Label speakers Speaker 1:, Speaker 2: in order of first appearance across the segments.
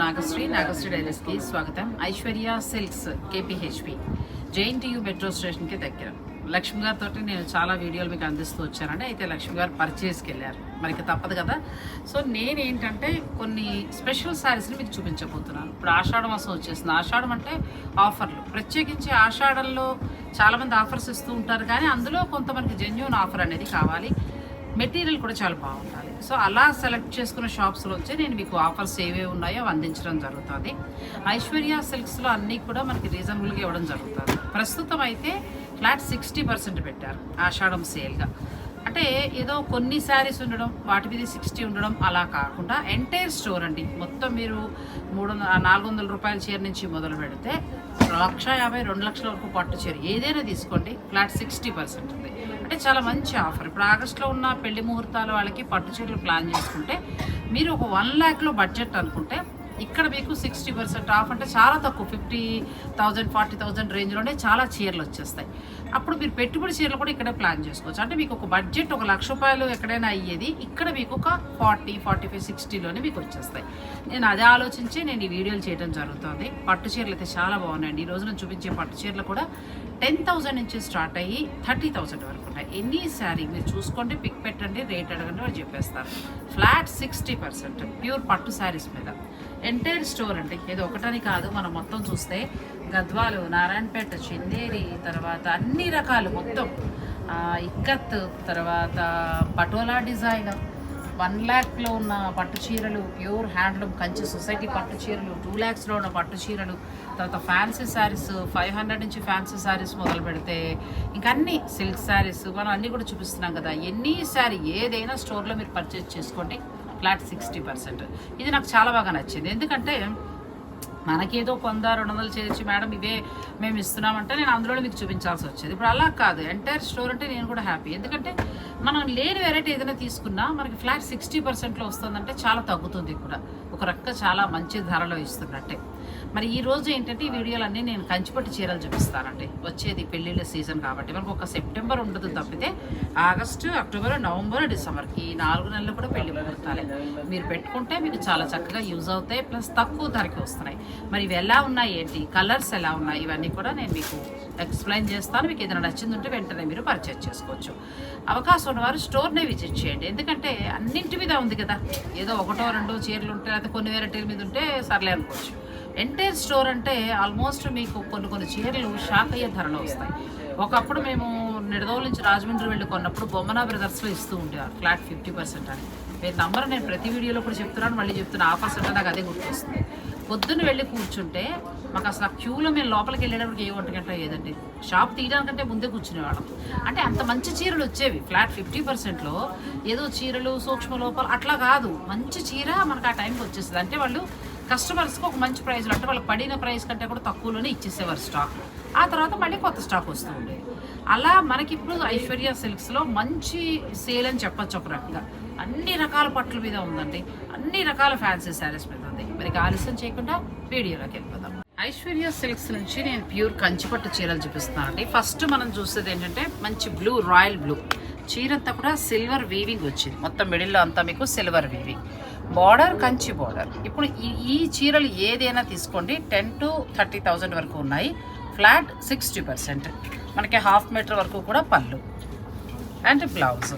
Speaker 1: నాగశ్రీ నాగశ్రీ డైరీస్కి స్వాగతం. Aishwarya silks KPHB. JNTU metro స్టేషన్కి దగ్గర. లక్ష్మి గారితో నేను చాలా వీడియోలు మీకు అందిస్తూ వచ్చానండి. అయితే లక్ష్మి గారు పర్చేస్కి వెళ్ళారు మనకి తప్పదు కదా. సో నేనేంటంటే కొన్ని స్పెషల్ శారీస్ని మీకు చూపించబోతున్నాను. ఇప్పుడు ఆషాఢ మాసం వచ్చేసింది. ఆషాఢం అంటే ఆఫర్లు. ప్రత్యేకించి ఆషాఢంలో చాలామంది ఆఫర్స్ ఇస్తూ ఉంటారు. కానీ అందులో కొంతమందికి జెన్యున్ ఆఫర్ అనేది కావాలి. మెటీరియల్ కూడా చాలా బాగుండాలి సో అలా సెలెక్ట్ చేసుకున్న షాప్స్లోంచి నేను మీకు ఆఫర్స్ ఏవేవి ఉన్నాయో అందించడం జరుగుతుంది. ఐశ్వర్య సిల్క్స్లో అన్నీ కూడా మనకి రీజనబుల్గా ఇవ్వడం జరుగుతుంది. ప్రస్తుతం అయితే ఫ్లాట్ సిక్స్టీ పర్సెంట్ పెట్టారు ఆషాఢం సేల్గా. అంటే ఏదో కొన్ని శారీస్ ఉండడం వాటి మీద సిక్స్టీ ఉండడం అలా కాకుండా ఎంటైర్ స్టోర్ అండి. మొత్తం మీరు మూడు వందల నాలుగు వందల రూపాయల చీర నుంచి మొదలు పెడితే లక్ష యాభై రెండు లక్షల వరకు పట్టు చీర ఏదైనా తీసుకోండి. ఫ్లాట్ సిక్స్టీ పర్సెంట్ ఉంది. అంటే చాలా మంచి ఆఫర్. ఇప్పుడు ఆగస్ట్లో ఉన్న పెళ్ళి ముహూర్తాలు వాళ్ళకి పట్టు చీరలు ప్లాన్ చేసుకుంటే మీరు ఒక వన్ ల్యాక్లో బడ్జెట్ అనుకుంటే ఇక్కడ మీకు సిక్స్టీ పర్సెంట్ ఆఫ్ అంటే చాలా తక్కువ. ఫిఫ్టీ థౌజండ్ ఫార్టీ థౌజండ్ రేంజ్లోనే చాలా చీరలు వచ్చేస్తాయి. అప్పుడు మీరు పెట్టుబడి చీరలు కూడా ఇక్కడే ప్లాన్ చేసుకోవచ్చు. అంటే మీకు ఒక బడ్జెట్ ఒక లక్ష రూపాయలు ఎక్కడైనా అయ్యేది ఇక్కడ మీకు ఒక ఫార్టీ ఫార్టీ ఫైవ్ సిక్స్టీలోనే మీకు వచ్చేస్తాయి. నేను అదే ఆలోచించి నేను ఈ వీడియోలు చేయడం జరుగుతుంది. పట్టు చీరలు అయితే చాలా బాగున్నాయండి. ఈ రోజు నేను చూపించే పట్టు చీరలు కూడా టెన్ థౌసండ్ నుంచి స్టార్ట్ అయ్యి థర్టీ థౌసండ్ వరకు ఉంటాయి ఎనీ శారీ మీరు చూసుకోండి పిక్ పెట్టండి రేట్ అడగండి వాళ్ళు చెప్పేస్తారు. ఫ్లాట్ సిక్స్టీ పర్సెంట్ ప్యూర్ పట్టు శారీస్ మీద. ఎంటైర్ స్టోర్ అంటే ఏదో ఒకటని కాదు మనం మొత్తం చూస్తే గద్వాలు నారాయణపేట చందేరి తర్వాత అన్ని రకాలు మొత్తం. ఇక్కత్ తర్వాత పటోలా డిజైన్. వన్ ల్యాక్లో ఉన్న పట్టు చీరలు ప్యూర్ హ్యాండ్లూమ్ కంచి సొసైటీ పట్టు చీరలు టూ ల్యాక్స్లో ఉన్న పట్టు చీరలు తర్వాత ఫ్యాన్సీ శారీస్ ఫైవ్ హండ్రెడ్ నుంచి ఫ్యాన్సీ శారీస్ మొదలు పెడితే ఇంకా అన్ని సిల్క్ శారీస్ మనం అన్నీ కూడా చూపిస్తున్నాం కదా. ఎన్ని శారీ ఏదైనా స్టోర్లో మీరు పర్చేస్ చేసుకోండి ఫ్లాట్ సిక్స్టీ పర్సెంట్. ఇది నాకు చాలా బాగా నచ్చింది. ఎందుకంటే మనకేదో కొంద రెండు వందలు చేర్చి మేడం ఇవే మేము ఇస్తున్నామంటే నేను అందులో మీకు చూపించాల్సి వచ్చేది. ఇప్పుడు అలా కాదు. ఎంటైర్ స్టోర్ అంటే నేను కూడా హ్యాపీ ఎందుకంటే మనం లేని వెరైటీ ఏదైనా తీసుకున్నా మనకి ఫ్లాట్ సిక్స్టీ పర్సెంట్లో వస్తుందంటే చాలా తగ్గుతుంది కూడా. ఒక రక్క చాలా మంచి ధరలో ఇస్తున్నట్టే. మరి ఈ రోజు ఏంటంటే ఈ వీడియోలన్నీ నేను కంచిపట్టు చీరలు చూపిస్తానండి. వచ్చేది పెళ్ళిళ్ళ సీజన్ కాబట్టి. మనకు ఒక సెప్టెంబర్ ఉండదు తప్పితే ఆగస్టు అక్టోబర్ నవంబర్ డిసెంబర్ ఈ నాలుగు నెలలు కూడా పెళ్ళి ముహూర్తాలే. మీరు పెట్టుకుంటే మీకు చాలా చక్కగా యూజ్ అవుతాయి ప్లస్ తక్కువ ధరకి వస్తున్నాయి. మరి ఇవి ఎలా ఉన్నాయి ఏంటి? కలర్స్ ఎలా ఉన్నాయి? ఇవన్నీ కూడా నేను మీకు ఎక్స్ప్లెయిన్ చేస్తాను. మీకు ఏదైనా నచ్చింది ఉంటే వెంటనే మీరు పర్చేజ్ చేసుకోవచ్చు. అవకాశం ఉన్నవారు స్టోర్నే విజిట్ చేయండి. ఎందుకంటే అన్నింటి మీద ఉంది కదా. ఏదో ఒకటో రెండో చీరలు ఉంటే లేకపోతే కొన్ని వెరైటీల మీద ఉంటే సర్లే అనుకోవచ్చు. ఎంటైర్ స్టోర్ అంటే ఆల్మోస్ట్ మీకు కొన్ని కొన్ని చీరలు షాక్ అయ్యే ధరలో వస్తాయి. ఒకప్పుడు మేము నిడదోల నుంచి రాజమండ్రి వెళ్ళి కొన్నప్పుడు బొమ్మనా బ్రదర్స్లో ఇస్తూ ఉండేవారు ఫ్లాట్ ఫిఫ్టీ పర్సెంట్ అని. మీ నంబర్ నేను ప్రతి వీడియోలో కూడా చెప్తున్నాను మళ్ళీ చెప్తున్నా ఆఫర్స్ అంటే నాకు అదే గుర్తొస్తుంది. పొద్దున్న వెళ్ళి కూర్చుంటే మాకు అసలు ఆ క్యూలో మేము లోపలికి వెళ్ళేటప్పటికి ఏ ఒంటి గంట ఏదండి షాప్ తీయడానికంటే ముందే కూర్చునేవాళ్ళం అంటే అంత మంచి చీరలు వచ్చేవి. ఫ్లాట్ ఫిఫ్టీ పర్సెంట్లో ఏదో చీరలు సూక్ష్మ లోపాలు అట్లా కాదు. మంచి చీర మనకు ఆ టైంకి వచ్చేస్తుంది. అంటే వాళ్ళు కస్టమర్స్కి ఒక మంచి ప్రైస్లో అంటే వాళ్ళు పడిన ప్రైస్ కంటే కూడా తక్కువలోనే ఇచ్చేసేవారు స్టాక్. ఆ తర్వాత మళ్ళీ కొత్త స్టాక్ వస్తూ ఉండేది అలా మనకి ఇప్పుడు ఐశ్వర్య సిల్క్స్లో మంచి సేల్ అని చెప్పచ్చు ఒక రకంగా. అన్ని రకాల పట్ల మీద ఉందండి. అన్ని రకాల ఫ్యాన్సీ శారీస్ మీద ఉంది. మరి ఆలస్యం చేయకుండా వీడియోలోకి వెళ్ళిపోదాం. ఐశ్వర్య సిల్క్స్ నుంచి నేను ప్యూర్ కంచిపట్టు చీరలు చూపిస్తున్నానండి. ఫస్ట్ మనం చూసేది ఏంటంటే మంచి బ్లూ రాయల్ బ్లూ. చీర అంతా కూడా సిల్వర్ వీవింగ్ వచ్చింది. మొత్తం మిడిల్లో అంతా మీకు silver weaving. Border Kanchi border. ఇప్పుడు ఈ ఈ చీరలు ఏదైనా తీసుకోండి టెన్ టు థర్టీ థౌజండ్ వరకు ఉన్నాయి. ఫ్లాట్ సిక్స్టీ పర్సెంట్ మనకి హాఫ్ మీటర్ వరకు కూడా పళ్ళు. అండ్ బ్లౌజ్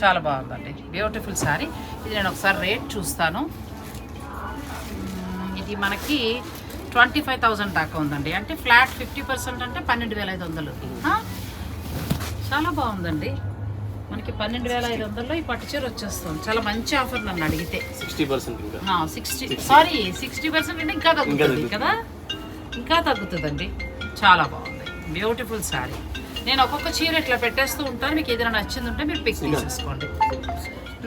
Speaker 1: చాలా బాగుందండి. బ్యూటిఫుల్ శారీ ఇది నేను ఒకసారి రేట్ చూస్తాను. ఇది మనకి ట్వంటీ ఫైవ్ థౌజండ్ దాకా ఉందండి. అంటే ఫ్లాట్ ఫిఫ్టీ పర్సెంట్ అంటే పన్నెండు వేల ఐదు వందలు. చాలా బాగుందండి. మనకి పన్నెండు వేల ఐదు వందల్లో ఈ పట్టు చీర వచ్చేస్తుంది. చాలా మంచి ఆఫర్ నన్ను అడిగితే.
Speaker 2: Sixty percent
Speaker 1: sixty sorry sixty percent అంటే ఇంకా తగ్గుతుంది కదా? ఇంకా తగ్గుతుందండి. చాలా బాగుంది. బ్యూటిఫుల్ శారీ నేను ఒక్కొక్క చీర ఇట్లా పెట్టేస్తూ ఉంటాను. మీకు ఏదైనా నచ్చింది ఉంటే మీరు పిక్ తీసేసుకోండి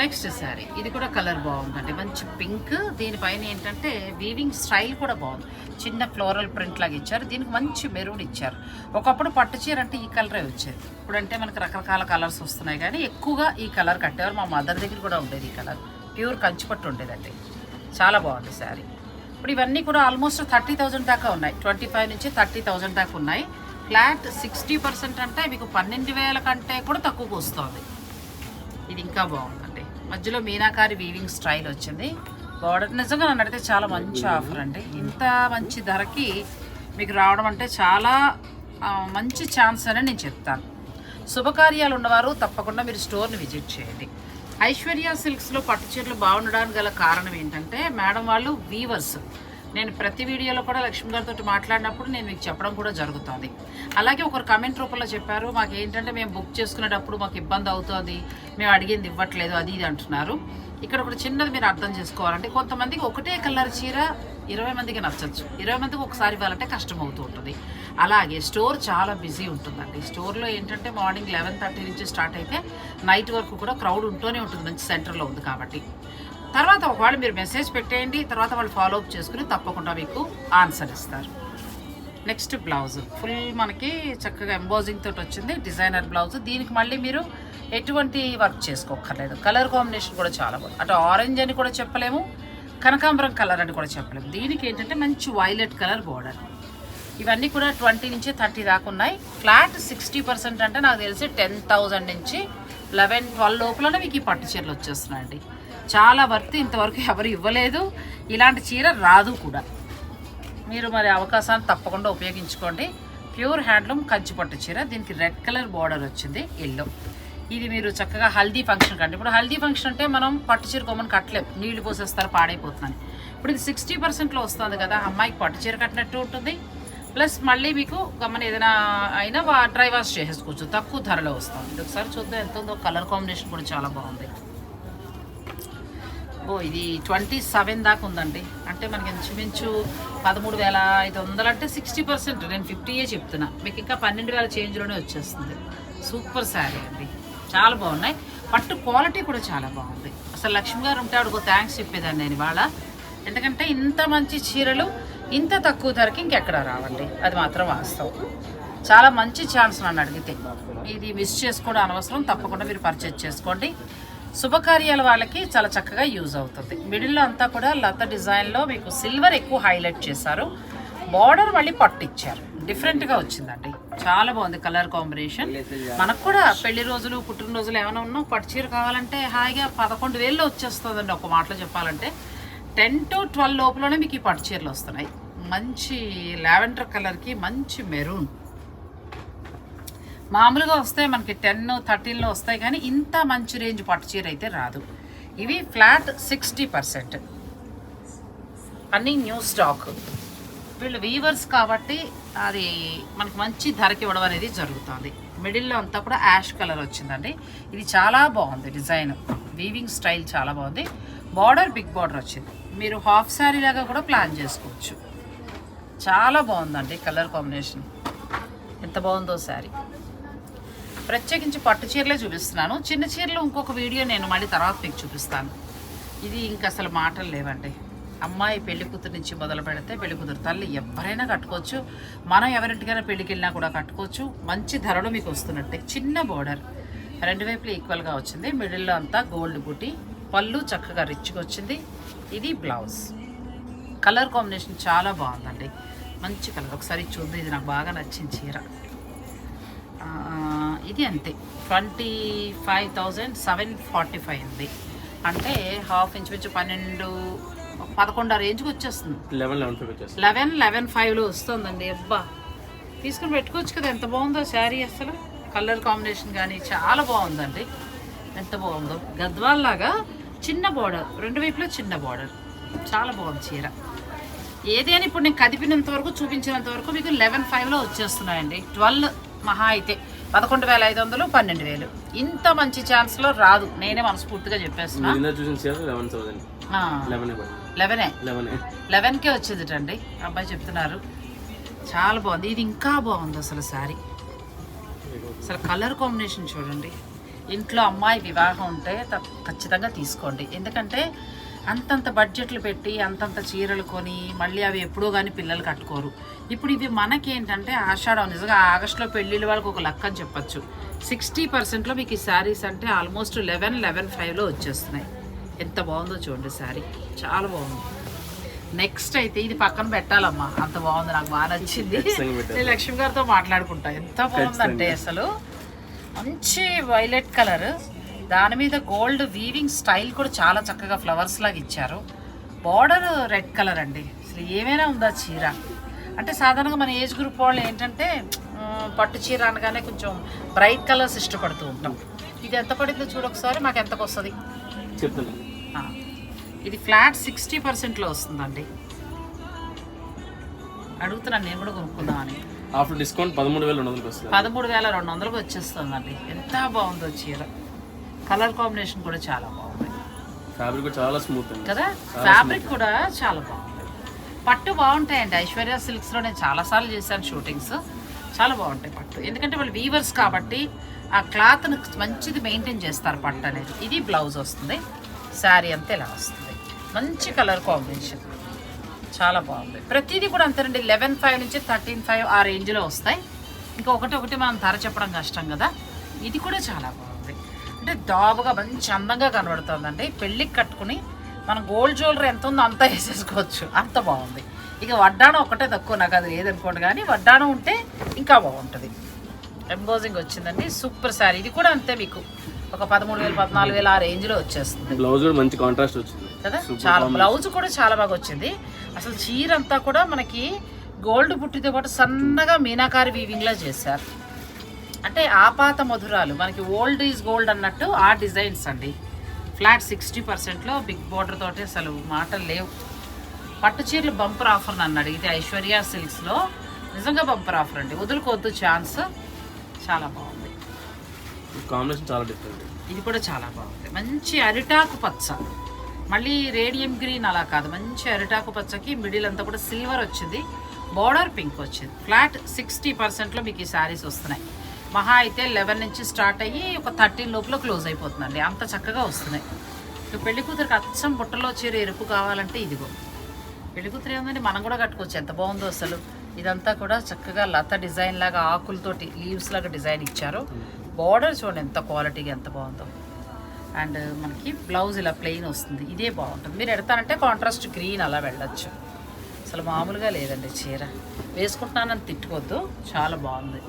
Speaker 1: నెక్స్ట్ శారీ ఇది కూడా కలర్ బాగుందండి. మంచి పింక్ దీనిపైన ఏంటంటే వీవింగ్ స్టైల్ కూడా బాగుంది. చిన్న ఫ్లోరల్ ప్రింట్ లాగా ఇచ్చారు. దీనికి మంచి మెరూన్ ఇచ్చారు. ఒకప్పుడు పట్టు చీర అంటే ఈ కలరే వచ్చేది. ఇప్పుడంటే మనకి రకరకాల కలర్స్ వస్తున్నాయి కానీ ఎక్కువగా ఈ కలర్ కట్టేవారు. మా మదర్ దగ్గర కూడా ఉండేది ఈ కలర్ ప్యూర్ కంచిపట్టు ఉండేదండి. చాలా బాగుంది శారీ ఇప్పుడు ఇవన్నీ కూడా ఆల్మోస్ట్ థర్టీ థౌజండ్ దాకా ఉన్నాయి. ట్వంటీ ఫైవ్ నుంచి థర్టీ థౌజండ్ దాకా ఉన్నాయి. ఫ్లాట్ సిక్స్టీ పర్సెంట్ అంటే మీకు పన్నెండు వేల కంటే కూడా తక్కువకు వస్తుంది. ఇది ఇంకా బాగుందండి. మధ్యలో మీనాకారి వీవింగ్ స్టైల్ వచ్చింది. బార్డర్ నిజంగా నన్ను అడిగితే చాలా మంచి ఆఫర్ అండి. ఇంత మంచి ధరకి మీకు రావడం అంటే చాలా మంచి ఛాన్స్ అని నేను చెప్తాను. శుభకార్యాలు ఉన్నవారు తప్పకుండా మీరు స్టోర్ని విజిట్ చేయండి. ఐశ్వర్య సిల్క్స్లో పట్టు చీరలు బాగుండడానికి గల కారణం ఏంటంటే మేడం వాళ్ళు వీవర్స్ నేను ప్రతి వీడియోలో కూడా లక్ష్మి గారితో మాట్లాడినప్పుడు నేను మీకు చెప్పడం కూడా జరుగుతుంది. అలాగే ఒకరు కమెంట్ రూపంలో చెప్పారు మాకు ఏంటంటే మేము బుక్ చేసుకునేటప్పుడు మాకు ఇబ్బంది అవుతుంది మేము అడిగింది ఇవ్వట్లేదు అది ఇది అంటున్నారు. ఇక్కడ ఒకటి చిన్నది మీరు అర్థం చేసుకోవాలంటే కొంతమందికి ఒకటే కలర్ చీర ఇరవై మందికి నచ్చచ్చు. ఇరవై మందికి ఒకసారి ఇవ్వాలంటే కష్టం అవుతూ ఉంటుంది. అలాగే స్టోర్ చాలా బిజీ ఉంటుందండి. స్టోర్లో ఏంటంటే మార్నింగ్ లెవెన్ థర్టీ నుంచి స్టార్ట్ అయితే నైట్ వరకు కూడా క్రౌడ్ ఉంటూనే ఉంటుంది మంచి సెంటర్లో ఉంది కాబట్టి. తర్వాత ఒకవేళ మీరు మెసేజ్ పెట్టేయండి తర్వాత వాళ్ళు ఫాలో అప్ చేసుకుని తప్పకుండా మీకు ఆన్సర్ ఇస్తారు. నెక్స్ట్ బ్లౌజ్ ఫుల్ మనకి చక్కగా ఎంబోజింగ్ తోటి వచ్చింది డిజైనర్ బ్లౌజ్ దీనికి మళ్ళీ మీరు ఎటువంటి వర్క్ చేసుకోక్కర్లేదు. కలర్ కాంబినేషన్ కూడా చాలా బాగుంది. అటు ఆరెంజ్ అని కూడా చెప్పలేము కనకాంబరం కలర్ అని కూడా చెప్పలేము. దీనికి ఏంటంటే మంచి వైలెట్ కలర్ బోర్డర్ ఇవన్నీ కూడా ట్వంటీ నుంచి థర్టీ దాకా ఉన్నాయి. ఫ్లాట్ సిక్స్టీ పర్సెంట్ అంటే నాకు తెలిసి టెన్ థౌజండ్ నుంచి లెవెన్ ట్వెల్వ్ లోపలనే మీకు ఈ పట్టు చీరలు వచ్చేస్తున్నాయండి. చాలా వర్త్ ఇంతవరకు ఎవరు ఇవ్వలేదు. ఇలాంటి చీర రాదు కూడా. మీరు మరి అవకాశాన్ని తప్పకుండా ఉపయోగించుకోండి. ప్యూర్ హ్యాండ్లూమ్ కంచి పట్టు చీర. దీనికి రెడ్ కలర్ బార్డర్ వచ్చింది ఎల్లో. ఇది మీరు చక్కగా హల్దీ ఫంక్షన్ కంటే ఇప్పుడు హల్దీ ఫంక్షన్ అంటే మనం పట్టు చీర కొమ్మని కట్టలేము నీళ్ళు పోసేస్తారు పాడైపోతుందని ఇప్పుడు ఇది సిక్స్టీ పర్సెంట్లో వస్తుంది కదా అమ్మాయికి పట్టు చీర కట్టినట్టు ఉంటుంది. ప్లస్ మళ్ళీ మీకు గమని ఏదైనా అయినా వా- డ్రై వాష్ చేసేసుకోవచ్చు. తక్కువ ధరలో వస్తుంది. ఇది ఒకసారి చూద్దాం ఎంత ఉందో కలర్ కాంబినేషన్ కూడా చాలా బాగుంది. ఓ ఇది ట్వంటీ సెవెన్ దాకా ఉందండి. అంటే మనకి ఇంచుమించు పదమూడు వేల ఐదు వందలు అంటే సిక్స్టీ పర్సెంట్ నేను ఫిఫ్టీయే చెప్తున్నా. మీకు ఇంకా పన్నెండు వేల చేంజ్లోనే వచ్చేస్తుంది. సూపర్ శారీ అండి. చాలా బాగున్నాయి. పట్టు క్వాలిటీ కూడా చాలా బాగుంది. అసలు లక్ష్మి గారు ఉంటే ఆవిడకు థ్యాంక్స్ చెప్పేదాన్ని నేను ఇవాళ. ఎందుకంటే ఇంత మంచి చీరలు ఇంత తక్కువ ధరకి ఇంకెక్కడ రావండి. అది మాత్రం వాస్తవం. చాలా మంచి ఛాన్స్ నన్ను అడిగితే. ఇది మిస్ చేసుకోవడం అనవసరం. తప్పకుండా మీరు పర్చేజ్ చేసుకోండి. శుభకార్యాల వాళ్ళకి చాలా చక్కగా యూజ్ అవుతుంది. మిడిల్లో అంతా కూడా లత డిజైన్లో మీకు సిల్వర్ ఎక్కువ హైలైట్ చేశారు. బార్డర్ మళ్ళీ పట్టు ఇచ్చారు డిఫరెంట్గా వచ్చిందండి. చాలా బాగుంది కలర్ కాంబినేషన్. మనకు కూడా పెళ్ళి రోజులు పుట్టినరోజులు ఏమైనా ఉన్నా పట్టు చీర కావాలంటే హాయిగా పదకొండు వేల్లో వచ్చేస్తుందండి ఒక మాటలో చెప్పాలంటే. టెన్ టు ట్వెల్వ్ లోపలనే మీకు ఈ పట్టు చీరలు వస్తున్నాయి. మంచి లావెండర్ కలర్కి మంచి మెరూన్. మామూలుగా వస్తే మనకి టెన్ థర్టీన్లో వస్తాయి కానీ ఇంత మంచి రేంజ్ పట్టు చీర అయితే రాదు. ఇవి ఫ్లాట్ సిక్స్టీ పర్సెంట్. అన్నీ న్యూ స్టాక్ వీళ్ళు వీవర్స్ కాబట్టి అది మనకు మంచి ధరకి ఇవ్వడం అనేది జరుగుతుంది. మిడిల్లో అంతా కూడా యాష్ కలర్ వచ్చిందండి. ఇది చాలా బాగుంది డిజైన్ వీవింగ్ స్టైల్ చాలా బాగుంది. బార్డర్ బిగ్ బార్డర్ వచ్చింది. మీరు హాఫ్ శారీ లాగా కూడా ప్లాన్ చేసుకోవచ్చు. చాలా బాగుందండి కలర్ కాంబినేషన్ ఎంత బాగుందో శారీ ప్రత్యేకించి పట్టు చీరలే చూపిస్తున్నాను. చిన్న చీరలు ఇంకొక వీడియో నేను మళ్ళీ తర్వాత మీకు చూపిస్తాను. ఇది ఇంక అసలు మాటలు లేవండి. అమ్మాయి పెళ్ళి కూతురు నుంచి మొదలు పెడితే పెళ్ళి కూతురు తల్లి ఎవరైనా కట్టుకోవచ్చు. మనం ఎవరింటికైనా పెళ్ళికి వెళ్ళినా కూడా కట్టుకోవచ్చు. మంచి ధరలు మీకు వస్తున్నట్టే. చిన్న బోర్డర్. రెండు వైపులు ఈక్వల్గా వచ్చింది. మిడిల్లో అంతా గోల్డ్ బుటీ. పళ్ళు చక్కగా రిచ్గా వచ్చింది. ఇది బ్లౌజ్ కలర్ కాంబినేషన్ చాలా బాగుందండి. మంచి కలర్ ఒకసారి చూద్దాం. ఇది నాకు బాగా నచ్చింది చీర. ఇది అంతే. Twenty five thousand seven forty five ఉంది. అంటే హాఫ్ ఇంచుమించు పన్నెండు పదకొండు ఆ రేంజ్కి వచ్చేస్తుంది.
Speaker 2: లెవెన్ లెవెన్ ఫైవ్ వచ్చేస్తుంది.
Speaker 1: లెవెన్ లెవెన్ ఫైవ్లో వస్తుందండి. అబ్బా! తీసుకుని పెట్టుకోవచ్చు కదా ఎంత బాగుందో శారీ అసలు. కలర్ కాంబినేషన్ కానీ చాలా బాగుందండి. ఎంత బాగుందో. గద్వాల్ లాగా చిన్న బార్డర్ రెండు వైపులా చిన్న బార్డర్ చాలా బాగుంది చీర. ఏది అని ఇప్పుడు నేను కదిపినంత వరకు చూపించినంత వరకు మీకు లెవెన్ ఫైవ్లో వచ్చేస్తున్నాయండి. ట్వెల్వ్ మహా అయితే. పదకొండు వేల ఐదు వందలు పన్నెండు వేలు. ఇంత మంచి ఛాన్స్లో రాదు. నేనే మనస్ఫూర్తిగా చెప్పేస్తున్నా.
Speaker 2: లెవెన్
Speaker 1: లెవెన్కే వచ్చిందిటండి. అబ్బాయి చెప్తున్నారు. చాలా బాగుంది. ఇది ఇంకా బాగుంది అసలు శారీ. అసలు కలర్ కాంబినేషన్ చూడండి. ఇంట్లో అమ్మాయి వివాహం ఉంటే ఖచ్చితంగా తీసుకోండి. ఎందుకంటే అంతంత బడ్జెట్లు పెట్టి అంతంత చీరలు కొని మళ్ళీ అవి ఎప్పుడో కానీ పిల్లలు కట్టుకోరు. ఇప్పుడు ఇవి మనకి ఏంటంటే ఆషాఢం నిజంగా ఆగస్టులో పెళ్ళిళ్ళ వాళ్ళకి ఒక లక్క అని చెప్పచ్చు. సిక్స్టీ పర్సెంట్లో మీకు ఈ శారీస్ అంటే ఆల్మోస్ట్ లెవెన్ లెవెన్ ఫైవ్లో వచ్చేస్తున్నాయి. ఎంత బాగుందో చూడండి శారీ. చాలా బాగుంది. నెక్స్ట్ అయితే ఇది పక్కన పెట్టాలమ్మా. అంత బాగుంది నాకు బాగా నచ్చింది. నేను లక్ష్మి గారితో మాట్లాడుకుంటా. ఎంత బాగుందంటే అసలు. మంచి వైలెట్ కలర్. దాని మీద గోల్డ్ వీవింగ్ స్టైల్ కూడా చాలా చక్కగా ఫ్లవర్స్ లాగా ఇచ్చారు. బార్డర్ రెడ్ కలర్ అండి. అసలు ఏమైనా ఉందా చీర? అంటే సాధారణంగా మన ఏజ్ గ్రూప్ వాళ్ళు ఏంటంటే పట్టు చీర అనగానే కొంచెం బ్రైట్ కలర్స్ ఇష్టపడుతూ ఉంటాం. ఇది ఎంత పడిందో చూడొకసారి మాకు ఎంతకు వస్తుంది? ఇది ఫ్లాట్ సిక్స్టీ పర్సెంట్లో వస్తుందండి. అడుగుతున్నాను నేను కూడా కొనుక్కుందామని.
Speaker 2: ఆఫ్టర్ డిస్కౌంట్ పదమూడు వేల రెండు వందలకి వస్తుంది.
Speaker 1: పదమూడు వేల రెండు వందలకు వచ్చేస్తుందండి. ఎంత బాగుందో చీర. కలర్ కాంబినేషన్ కూడా చాలా బాగుంది.
Speaker 2: ఫ్యాబ్రిక్ కూడా చాలా స్మూత్
Speaker 1: కదా? ఫ్యాబ్రిక్ కూడా చాలా బాగుంది. పట్టు బాగుంటాయండి. ఐశ్వర్య సిల్క్స్లో నేను చాలాసార్లు చేశాను షూటింగ్స్. చాలా బాగుంటాయి పట్టు. ఎందుకంటే వాళ్ళు వీవర్స్ కాబట్టి ఆ క్లాత్ను మంచిది మెయింటైన్ చేస్తారు పట్టు అనేది. ఇది బ్లౌజ్ వస్తుంది. శారీ అంతా ఇలా వస్తుంది. మంచి కలర్ కాంబినేషన్ చాలా బాగుంది. ప్రతిదీ కూడా అంతేనండి లెవెన్ ఫైవ్ నుంచి థర్టీన్ ఫైవ్ ఆ రేంజ్లో వస్తాయి. ఇంకా ఒకటి ఒకటి మనం ధర చెప్పడం కష్టం కదా. ఇది కూడా చాలా బాగుంది. అంటే దాబుగా మంచి అందంగా కనబడుతుందండి. పెళ్ళికి కట్టుకుని మనం గోల్డ్ జ్యువెలరీ ఎంత ఉందో అంతా వేసేసుకోవచ్చు. అంత బాగుంది. ఇక వడ్డాణం ఒకటే తక్కువ నాకు అది లేదనుకోండి కానీ వడ్డాణం ఉంటే ఇంకా బాగుంటుంది. ఎంబోజింగ్ వచ్చిందండి. సూపర్ శారీ. ఇది కూడా అంతే మీకు. ఒక పదమూడు వేలు పద్నాలుగు వేలు ఆ రేంజ్లో వచ్చేస్తుంది.
Speaker 2: బ్లౌజ్ కూడా మంచి కాంట్రాస్ట్ వచ్చింది.
Speaker 1: కదా? చాలా. బ్లౌజ్ కూడా చాలా బాగా వచ్చింది. అసలు చీర అంతా కూడా మనకి గోల్డ్ బుట్టితో పాటు సన్నగా మీనాకారి వీవింగ్ లా చేశారు. అంటే ఆపాత మధురాలు. మనకి ఓల్డ్ ఈజ్ గోల్డ్ అన్నట్టు ఆ డిజైన్స్ అండి. ఫ్లాట్ సిక్స్టీ పర్సెంట్లో బిగ్ బార్డర్ తోటి అసలు మాటలు లేవు. పట్టు చీరలు బంపర్ ఆఫర్ నన్ను అడిగితే ఐశ్వర్య సిల్క్స్లో నిజంగా బంపర్ ఆఫర్ అండి. వదులుకోవద్దు ఛాన్స్ చాలా బాగుంది.
Speaker 2: కాంబినేషన్ చాలా డిఫరెంట్.
Speaker 1: ఇది కూడా చాలా బాగుంది. మంచి అరిటాకు పచ్చ. మళ్ళీ రేడియం గ్రీన్ అలా కాదు. మంచి అరిటాకు పచ్చకి మిడిల్ అంతా కూడా సిల్వర్ వచ్చింది. బార్డర్ పింక్ వచ్చింది. ఫ్లాట్ సిక్స్టీ పర్సెంట్లో మీకు ఈ శారీస్ వస్తున్నాయి. మహా అయితే లెవెన్ నుంచి స్టార్ట్ అయ్యి ఒక థర్టీన్ లోపల క్లోజ్ అయిపోతుందండి. అంత చక్కగా వస్తున్నాయి ఇక పెళ్ళి కూతురికి అచ్చం బుట్టలో చీర ఎరుపు కావాలంటే ఇదిగో. పెళ్ళి కూతురు ఏముందండి? మనం కూడా కట్టుకోవచ్చు. ఎంత బాగుందో అసలు. ఇదంతా కూడా చక్కగా లత డిజైన్ లాగా ఆకులతోటి లీవ్స్ లాగా డిజైన్ ఇచ్చారు. బార్డర్ చూడండి ఎంత క్వాలిటీగా ఎంత బాగుందో. అండ్ మనకి బ్లౌజ్ ఇలా ప్లెయిన్ వస్తుంది. ఇదే బాగుంటుంది. మీరు ఎడతానంటే కాంట్రాస్ట్ గ్రీన్ అలా వెళ్ళచ్చు. అసలు మామూలుగా లేదండి చీర. వేసుకుంటున్నానని తిట్టుకోవద్దు. చాలా బాగుంది.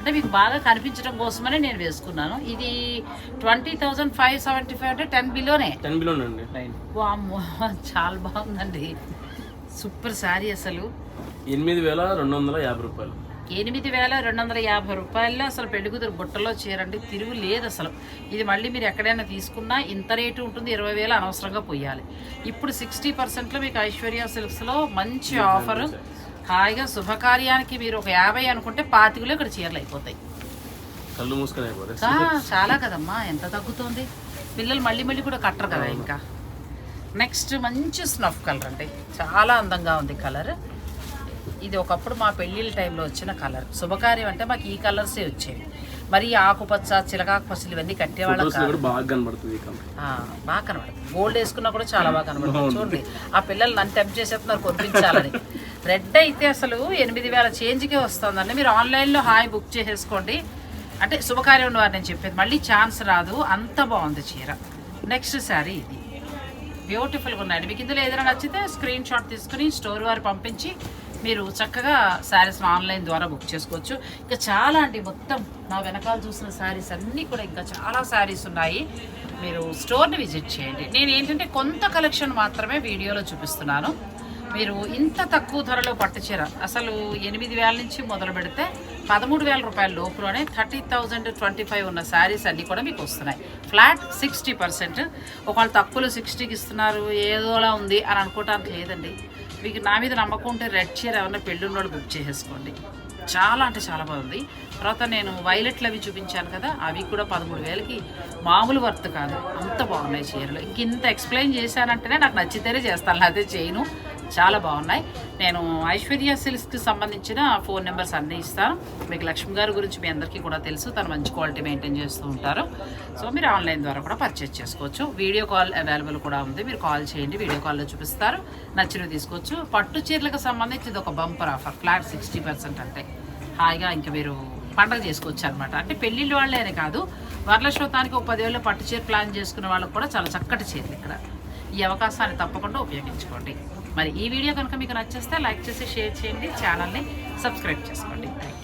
Speaker 1: అంటే మీకు బాగా కనిపించడం కోసమనే నేను వేసుకున్నాను. ఇది twenty thousand five seventy five అంటే టెన్ బిలోనే.
Speaker 2: టెన్ బిలో
Speaker 1: వామ్మో చాలా బాగుందండి. సూపర్ శారీ అసలు.
Speaker 2: ఎనిమిది వేల రెండు వందల యాభై రూపాయలు.
Speaker 1: ఎనిమిది వేల రెండు వందల యాభై రూపాయల్లో అసలు పెళ్ళికూతురు బుట్టలో చీరండి. తిరుగు లేదు అసలు. ఇది మళ్ళీ మీరు ఎక్కడైనా తీసుకున్నా ఇంత రేటు ఉంటుంది ఇరవై వేలు అనవసరంగా పోయాలి. ఇప్పుడు సిక్స్టీ పర్సెంట్లో మీకు ఐశ్వర్య సిల్క్స్లో మంచి ఆఫర్. హాయిగా శుభకార్యానికి మీరు ఒక యాభై అనుకుంటే పాతికలో ఇక్కడ చీరలు అయిపోతాయి.
Speaker 2: కళ్ళు మూసుకొని అయిపోతాయి.
Speaker 1: చాలా కదమ్మా ఎంత తగ్గుతుంది? పిల్లలు మళ్ళీ మళ్ళీ కూడా కట్టరు కదా ఇంకా. నెక్స్ట్ మంచి స్నఫ్ కలర్ అండి. చాలా అందంగా ఉంది కలర్. ఇది ఒకప్పుడు మా పెళ్ళిళ్ళ టైంలో వచ్చిన కలర్. శుభకార్యం అంటే మాకు ఈ కలర్సే వచ్చేవి. మరి ఆకుపచ్చ చిలకాకు పచ్చలు ఇవన్నీ కట్టేవాళ్ళం
Speaker 2: బాగా కనబడుతుంది
Speaker 1: బాగా కనబడుతుంది. గోల్డ్ వేసుకున్నా కూడా చాలా బాగా కనబడుతుంది. చూడండి ఆ పిల్లలు నన్ను టెంప్ చేసేస్తున్నారు కొనిపించాలని. రెడ్ అయితే అసలు ఎనిమిది వేల చేంజ్కే వస్తుందండి. మీరు ఆన్లైన్లో హాయ్ బుక్ చేసేసుకోండి. అంటే శుభకార్యం ఉన్నవారు నేను చెప్పేది. మళ్ళీ ఛాన్స్ రాదు. అంత బాగుంది చీర. నెక్స్ట్ శారీ ఇది. బ్యూటిఫుల్గా ఉన్నాయండి. మీకు ఇందులో ఏదైనా నచ్చితే స్క్రీన్ షాట్ తీసుకుని స్టోర్ వారు పంపించి మీరు చక్కగా శారీస్ని ఆన్లైన్ ద్వారా బుక్ చేసుకోవచ్చు. ఇంకా చాలా అండి. మొత్తం నా వెనకాల చూసిన శారీస్ అన్నీ కూడా ఇంకా చాలా శారీస్ ఉన్నాయి. మీరు స్టోర్ని విజిట్ చేయండి. నేను ఏంటంటే కొంత కలెక్షన్ మాత్రమే వీడియోలో చూపిస్తున్నాను. మీరు ఇంత తక్కువ ధరలో పట్టు చీర అసలు ఎనిమిది వేల నుంచి మొదలు పెడితే పదమూడు వేల రూపాయల లోపులోనే థర్టీ థౌజండ్ ట్వంటీ ఫైవ్ ఉన్న శారీస్ అన్నీ కూడా మీకు వస్తున్నాయి. Flat sixty percent. ఒకవేళ తక్కువలో సిక్స్టీకి ఇస్తున్నారు ఏదోలా ఉంది అని అనుకోవటానికి లేదండి. మీకు నా మీద నమ్మకం ఉంటే రెడ్ చీర ఎవరైనా పెళ్ళున్నోడు బుక్ చేసేసుకోండి. చాలా అంటే చాలా బాగుంది. తర్వాత నేను వైలెట్లు అవి చూపించాను కదా అవి కూడా పదమూడు వేలకి. మామూలు వర్త్ కాదు. అంత బాగున్నాయి చీరలు. ఇంక ఇంత ఎక్స్ప్లెయిన్ చేశానంటేనే నాకు నచ్చితేనే చేస్తాను అదే చేయను. చాలా బాగున్నాయి. నేను ఐశ్వర్య సిల్క్స్కి సంబంధించిన ఫోన్ నెంబర్స్ అన్నీ ఇస్తాను మీకు లక్ష్మి గారి గురించి మీ అందరికీ కూడా తెలుసు. తను మంచి క్వాలిటీ మెయింటైన్ చేస్తూ ఉంటారు. సో మీరు ఆన్లైన్ ద్వారా కూడా పర్చేస్ చేసుకోవచ్చు. వీడియో కాల్ అవైలబుల్ కూడా ఉంది. మీరు కాల్ చేయండి. వీడియో కాల్లో చూపిస్తారు. నచ్చినవి తీసుకోవచ్చు. పట్టు చీరలకు సంబంధించి ఇది ఒక bumper offer. Flat sixty percent అంటే హాయిగా ఇంకా మీరు పండగ చేసుకోవచ్చు అనమాట అంటే పెళ్ళిళ్ళు వాళ్ళే కాదు. వరలక్ష్మతానికి ఒక పదివేలు పట్టు చీర ప్లాన్ చేసుకునే వాళ్ళకి కూడా చాలా చక్కటి చీరలు ఇక్కడ. ఈ అవకాశాన్ని తప్పకుండా ఉపయోగించుకోండి. మరి ఈ వీడియో కనుక మీకు నచ్చేస్తే లైక్ చేసి షేర్ చేయండి ఛానల్ని సబ్స్క్రైబ్ చేసుకోండి. Thank you